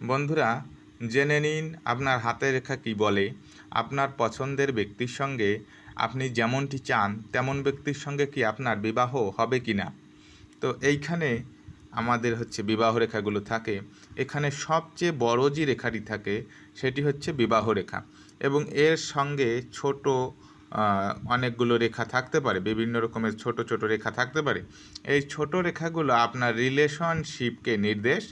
বন্ধুরা, জেনে নিন আপনার হাতের রেখা কি বলে। আপনার পছন্দের ব্যক্তির সঙ্গে আপনি যেমনটি চান, তেমন ব্যক্তির সঙ্গে কি আপনার বিবাহ হবে কি না তো এইখানে আমাদের হচ্ছে বিবাহ রেখাগুলো থাকে। এখানে সবচেয়ে বড় যে রেখাটি থাকে, সেটি হচ্ছে বিবাহ রেখা। এবং এর সঙ্গে ছোট অনেকগুলো রেখা থাকতে পারে, বিভিন্ন রকমের ছোট ছোট রেখা থাকতে পারে। এই ছোট রেখাগুলো আপনার রিলেশনশিপকে নির্দেশ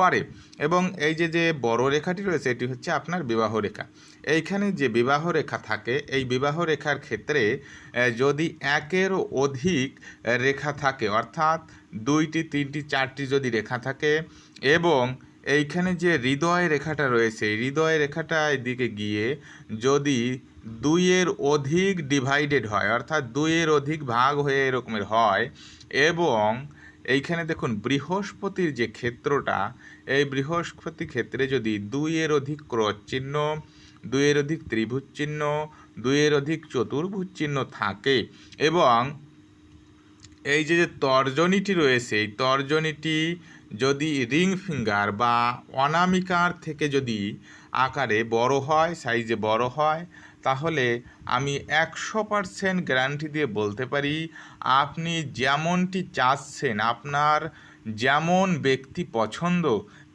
করে। এবং এই যে যে বড় রেখাটি রয়েছে, এটি হচ্ছে আপনার বিবাহ রেখা। এইখানে যে বিবাহ রেখা থাকে, এই বিবাহ রেখার ক্ষেত্রে যদি একের অধিক রেখা থাকে, অর্থাৎ দুইটি, তিনটি, চারটি যদি রেখা থাকে, এবং এইখানে যে হৃদয় রেখাটা রয়েছে হৃদয় রেখাটা এদিকে গিয়ে যদি দুইয়ের অধিক ডিভাইডেড হয়, অর্থাৎ দুইয়ের অধিক ভাগ হয়ে এরকমের হয়, এবং এইখানে দেখুন, বৃহস্পতির যে ক্ষেত্রটা, এই বৃহস্পতি ক্ষেত্রে যদি দুইয়ের অধিক ক্রস চিহ্ন, দুইয়ের অধিক ত্রিভুজ চিহ্ন, দুইয়ের অধিক চতুর্ভুজ চিহ্ন থাকে এবং এই যে যে তর্জনীটি রয়েছে, এই তর্জনীটি যদি রিং ফিঙ্গার বা অনামিকার থেকে যদি আকারে বড় হয়, সাইজে বড় হয় তাহলে আমি একশো পারসেন্ট গ্যারান্টি দিয়ে বলতে পারি, আপনি যেমনটি চাচ্ছেন, আপনার যেমন ব্যক্তি পছন্দ,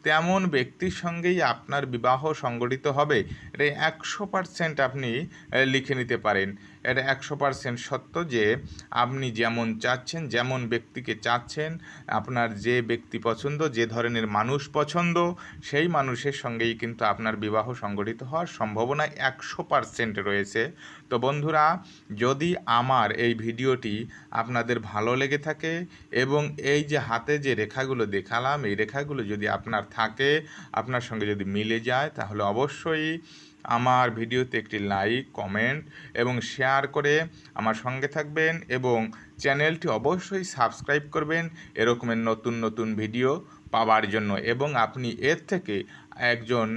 তেমন ব্যক্তির সঙ্গেই আপনার বিবাহ সংগঠিত হবে। এটা একশো পারসেন্ট আপনি লিখে নিতে পারেন। এটা একশো পারসেন্ট সত্য যে, আপনি যেমন চাচ্ছেন, যেমন ব্যক্তিকে চাচ্ছেন, আপনার যে ব্যক্তি পছন্দ, যে ধরনের মানুষ পছন্দ, সেই মানুষের সঙ্গেই কিন্তু আপনার বিবাহ সংগঠিত হওয়ার সম্ভাবনা একশো পারসেন্ট রয়েছে। তো বন্ধুরা, যদি আমার এই ভিডিওটি আপনাদের ভালো লেগে থাকে এবং এই যে হাতে যে রেখাগুলো দেখালাম, এই রেখাগুলো যদি আপনার থাকে, আপনার সঙ্গে যদি মিলে যায়, তাহলে অবশ্যই আমার ভিডিওতে একটি লাইক, কমেন্ট এবং শেয়ার করে আমার সঙ্গে থাকবেন এবং চ্যানেলটি অবশ্যই সাবস্ক্রাইব করবেন এরকমের নতুন নতুন ভিডিও পাওয়ার জন্য এবং আপনি এর থেকে একজন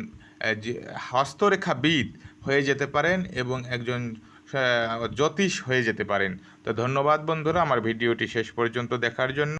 হস্তরেখাবিদ হয়ে যেতে পারেন এবং একজন জ্যোতিষ হয়ে যেতে পারেন। তো ধন্যবাদ বন্ধুরা, আমার ভিডিওটি শেষ পর্যন্ত দেখার জন্য।